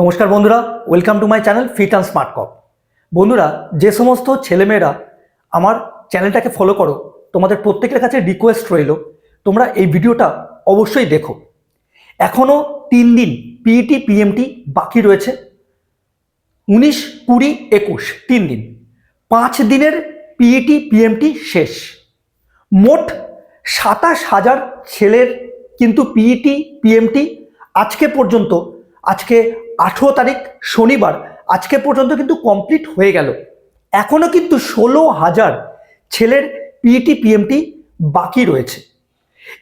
নমস্কার বন্ধুরা welcome to my channel fit and smart cop বন্ধুরা, যে সমস্ত ছেলেমেয়েরা আমার চ্যানেলটাকে ফলো করো, তোমাদের প্রত্যেকের কাছে রিকোয়েস্ট রইল, তোমরা এই ভিডিওটা অবশ্যই দেখো। এখনও তিন দিন পিইটি পিএমটি বাকি রয়েছে। উনিশ, কুড়ি, একুশ, তিন দিন। পাঁচ দিনের পিইটি পিএমটি শেষ। মোট সাতাশ হাজার ছেলের কিন্তু পিইটি পিএমটি আজকে পর্যন্ত আজকে আঠেরো তারিখ শনিবার, আজকে পর্যন্ত কিন্তু কমপ্লিট হয়ে গেল। এখনও কিন্তু ষোলো হাজার ছেলের পিইটি পিএমটি বাকি রয়েছে।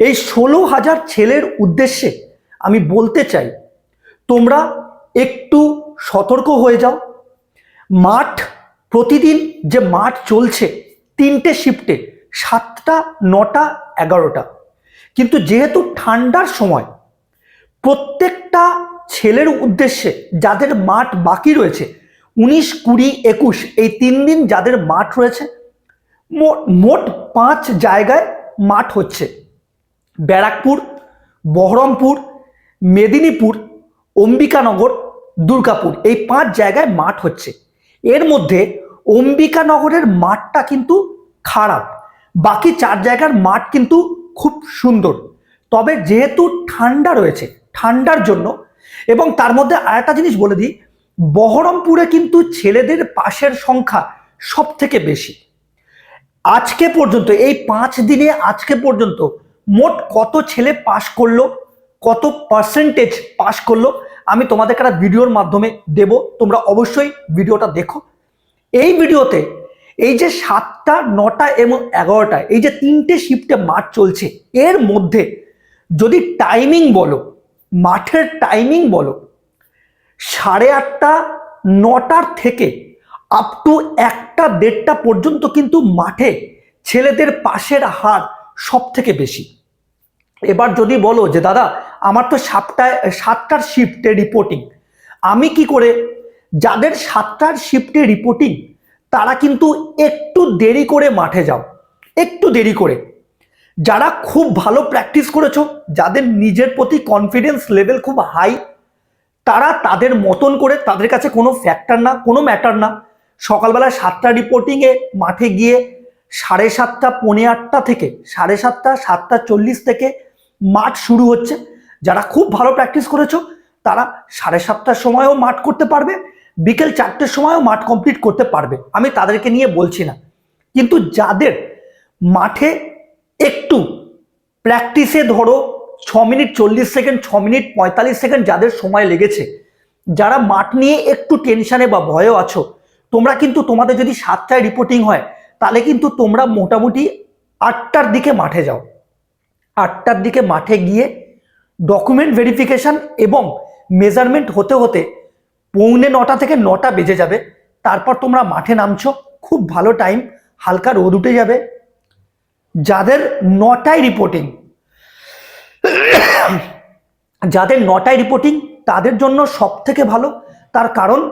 এই ষোলো হাজার ছেলের উদ্দেশ্যে আমি বলতে চাই, তোমরা একটু সতর্ক হয়ে যাও। মাঠ, প্রতিদিন যে মাঠ চলছে, তিনটে শিফটে সাতটা, নটা, এগারোটা। কিন্তু যেহেতু ঠান্ডার সময়, প্রত্যেকটা ছেলের উদ্দেশ্যে যাদের মাঠ বাকি রয়েছে, উনিশ কুড়ি একুশ, এই তিন দিন যাদের মাঠ রয়েছে, মোট পাঁচ জায়গায় মাঠ হচ্ছে। ব্যারাকপুর, বহরমপুর, মেদিনীপুর, অম্বিকানগর, দুর্গাপুর, এই পাঁচ জায়গায় মাঠ হচ্ছে। এর মধ্যে অম্বিকানগরের মাঠটা কিন্তু খারাপ। বাকি চার জায়গার মাঠ কিন্তু খুব সুন্দর। তবে যেহেতু ঠান্ডা রয়েছে, ঠান্ডার জন্য এবং তার মধ্যে আর একটা জিনিস বলে দিই, বহরমপুরে কিন্তু ছেলেদের পাশের সংখ্যা সব থেকে বেশি। আজকে পর্যন্ত, এই পাঁচ দিনে আজকে পর্যন্ত মোট কত ছেলে পাশ করল, কত পার্সেন্টেজ পাশ করল, আমি তোমাদেরকে একটা ভিডিওর মাধ্যমে দেব। তোমরা অবশ্যই ভিডিওটা দেখো। এই ভিডিওতে এই যে সাতটা, নটা এবং এগারোটা, এই যে তিনটে শিফটে মাঠ চলছে, এর মধ্যে যদি টাইমিং বলো মাঠের টাইমিং বলো। সাড়ে আটটা, নটার থেকে আপ টু একটা, দেড়টা পর্যন্ত কিন্তু মাঠে ছেলেদের পাশের হার সব থেকে বেশি। এবার যদি বলো যে, দাদা, আমার তো সাতটায়, সাতটার শিফটে রিপোর্টিং আমি কি করে? যাদের সাতটার শিফটে রিপোর্টিং তারা কিন্তু একটু দেরি করে মাঠে যাও। একটু দেরি করে। যারা খুব ভালো প্র্যাকটিস করেছ, যাদের নিজের প্রতি কনফিডেন্স লেভেল খুব হাই তারা তাদের মতন করে তাদের কাছে কোনো ফ্যাক্টর না, কোনো ম্যাটার না। সকালবেলা সাতটা রিপোর্টিংয়ে মাঠে গিয়ে সাড়ে সাতটা, পৌনে আটটা থেকে, সাড়ে সাতটা সাতটা চল্লিশ থেকে মাঠ শুরু হচ্ছে। যারা খুব ভালো প্র্যাকটিস করেছ, তারা সাড়ে সাতটার সময়ও মাঠ করতে পারবে, বিকেল চারটের সময়ও মাঠ কমপ্লিট করতে পারবে। আমি তাদেরকে নিয়ে বলছি না। কিন্তু যাদের মাঠে একটু প্র্যাকটিসে ধরো ছ মিনিট চল্লিশ সেকেন্ড, ছ মিনিট পঁয়তাল্লিশ সেকেন্ড যাদের সময় লেগেছে, যারা মাঠ নিয়ে একটু টেনশানে বা ভয়ও আছো, তোমরা কিন্তু তোমাদের যদি সাতটায় রিপোর্টিং হয়, তাহলে কিন্তু তোমরা মোটামুটি আটটার দিকে মাঠে যাও। আটটার দিকে মাঠে গিয়ে ডকুমেন্ট ভেরিফিকেশন এবং মেজারমেন্ট হতে হতে পৌনে নটা থেকে নটা বেজে যাবে, তারপর তোমরা মাঠে নামছো, খুব ভালো টাইম হালকা রোদ উঠে যাবে যাদের নটায় রিপোর্টিং যাদের নটায় রিপোর্টিং তাদের জন্য সব থেকে ভালো। তার কারণ,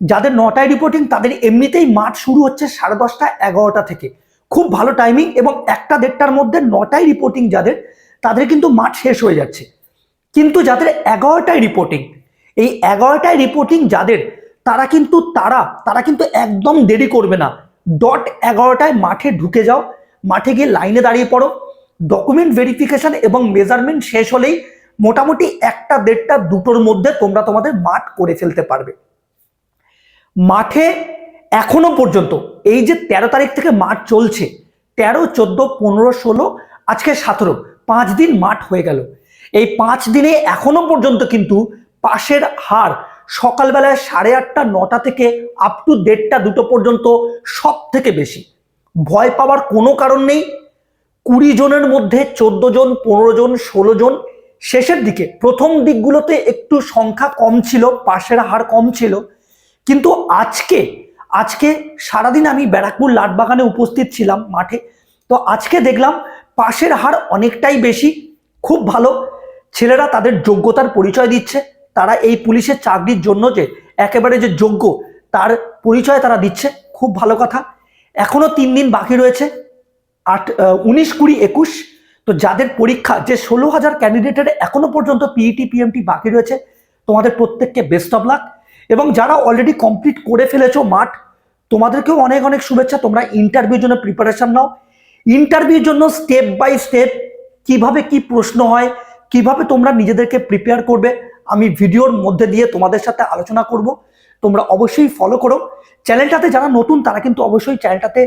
যাদের নটায় রিপোর্টিং তাদের এমনিতেই মাঠ শুরু হচ্ছে সাড়ে দশটা, এগারোটা থেকে। খুব ভালো টাইমিং এবং একটা দেড়টার মধ্যে নটায় রিপোর্টিং যাদের, তাদের কিন্তু মাঠ শেষ হয়ে যাচ্ছে। কিন্তু যাদের এগারোটায় রিপোর্টিং এই এগারোটায় রিপোর্টিং যাদের, তারা কিন্তু তারা তারা কিন্তু একদম দেরি করবে না। ডট এগারোটায় মাঠে ঢুকে যাও মাঠে গিয়ে লাইনে দাঁড়িয়ে পড়ো। ডকুমেন্ট ভেরিফিকেশন এবং মেজারমেন্ট শেষ হলেই মোটামুটি একটা, দেড়টা, দুটোর মধ্যে তোমরা তোমাদের মাঠ করে ফেলতে পারবে। মাঠে এখনও পর্যন্ত, এই যে তেরো তারিখ থেকে মাঠ চলছে, তেরো, চোদ্দ, পনেরো, ষোলো, আজকে সতেরো, পাঁচ দিন মাঠ হয়ে গেল। এই পাঁচ দিনে এখনও পর্যন্ত কিন্তু পাশের হার সকালবেলায় সাড়ে আটটা, নটা থেকে আপ টু দেড়টা দুটো পর্যন্ত সব থেকে বেশি। ভয় পাওয়ার কোনো কারণ নেই। কুড়ি জনের মধ্যে চোদ্দ জন, পনেরো জন, ষোলো জন। শেষের দিকে প্রথম দিকগুলোতে একটু সংখ্যা কম ছিল, পাশের হার কম ছিল। কিন্তু আজকে আজকে সারাদিন আমি ব্যারাকপুর লাটবাগানে উপস্থিত ছিলাম মাঠে। তো আজকে দেখলাম পাশের হার অনেকটাই বেশি, খুব ভালো। ছেলেরা তাদের যোগ্যতার পরিচয় দিচ্ছে। তারা এই পুলিশের চাকরির জন্য যে একেবারে যে যোগ্য, তার পরিচয় তারা দিচ্ছে। খুব ভালো কথা। এখনও তিন দিন বাকি রয়েছে। আট উনিশ, কুড়ি, একুশ। তো যাদের পরীক্ষা, যে ষোলো হাজার ক্যান্ডিডেটের এখনও পর্যন্ত পিইটি পিএমটি বাকি রয়েছে, তোমাদের প্রত্যেককে বেস্ট অফ লাক এবং যারা অলরেডি কমপ্লিট করে ফেলেছো মাঠ, তোমাদেরকেও অনেক অনেক শুভেচ্ছা। তোমরা ইন্টারভিউর জন্য প্রিপারেশন নাও। ইন্টারভিউর জন্য স্টেপ বাই স্টেপ কীভাবে কি প্রশ্ন হয়, কীভাবে তোমরা নিজেদেরকে প্রিপেয়ার করবে, আমি ভিডিওর মধ্যে দিয়ে তোমাদের সাথে আলোচনা করব। তোমরা অবশ্যই ফলো করো। চ্যানেলটাতে যারা নতুন, তারা কিন্তু অবশ্যই চ্যানেলটাতে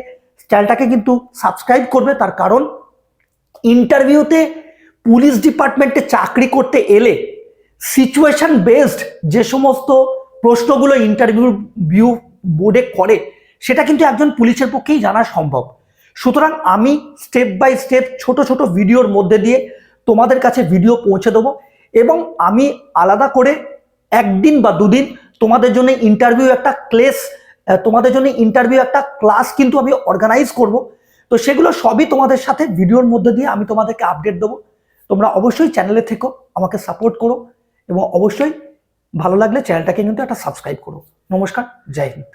চ্যানেলটাকে কিন্তু সাবস্ক্রাইব করবে। তার কারণ ইন্টারভিউতে পুলিশ ডিপার্টমেন্টে চাকরি করতে এলে সিচুয়েশন বেসড যে সমস্ত প্রশ্নগুলো ইন্টারভিউ ভিউ বোর্ডে করে, সেটা কিন্তু একজন পুলিশের পক্ষেই জানা সম্ভব। সুতরাং আমি স্টেপ বাই স্টেপ ছোট ছোট ভিডিওর মধ্যে দিয়ে তোমাদের কাছে ভিডিও পৌঁছে দেবো এবং আমি আলাদা করে একদিন বা দুদিন তোমাদের জন্য ইন্টারভিউ একটা ক্লেস তোমাদের জন্য ইন্টারভিউ একটা ক্লাস কিন্তু আমি অর্গানাইজ করব। তো সেগুলো সবই তোমাদের সাথে ভিডিওর মধ্যে দিয়ে আমি তোমাদেরকে আপডেট দেবো। তোমরা অবশ্যই চ্যানেলে থেকো, আমাকে সাপোর্ট করো এবং অবশ্যই ভালো লাগলে চ্যানেলটাকে কিন্তু একটা সাবস্ক্রাইব করো। নমস্কার, জয় হিন্দ।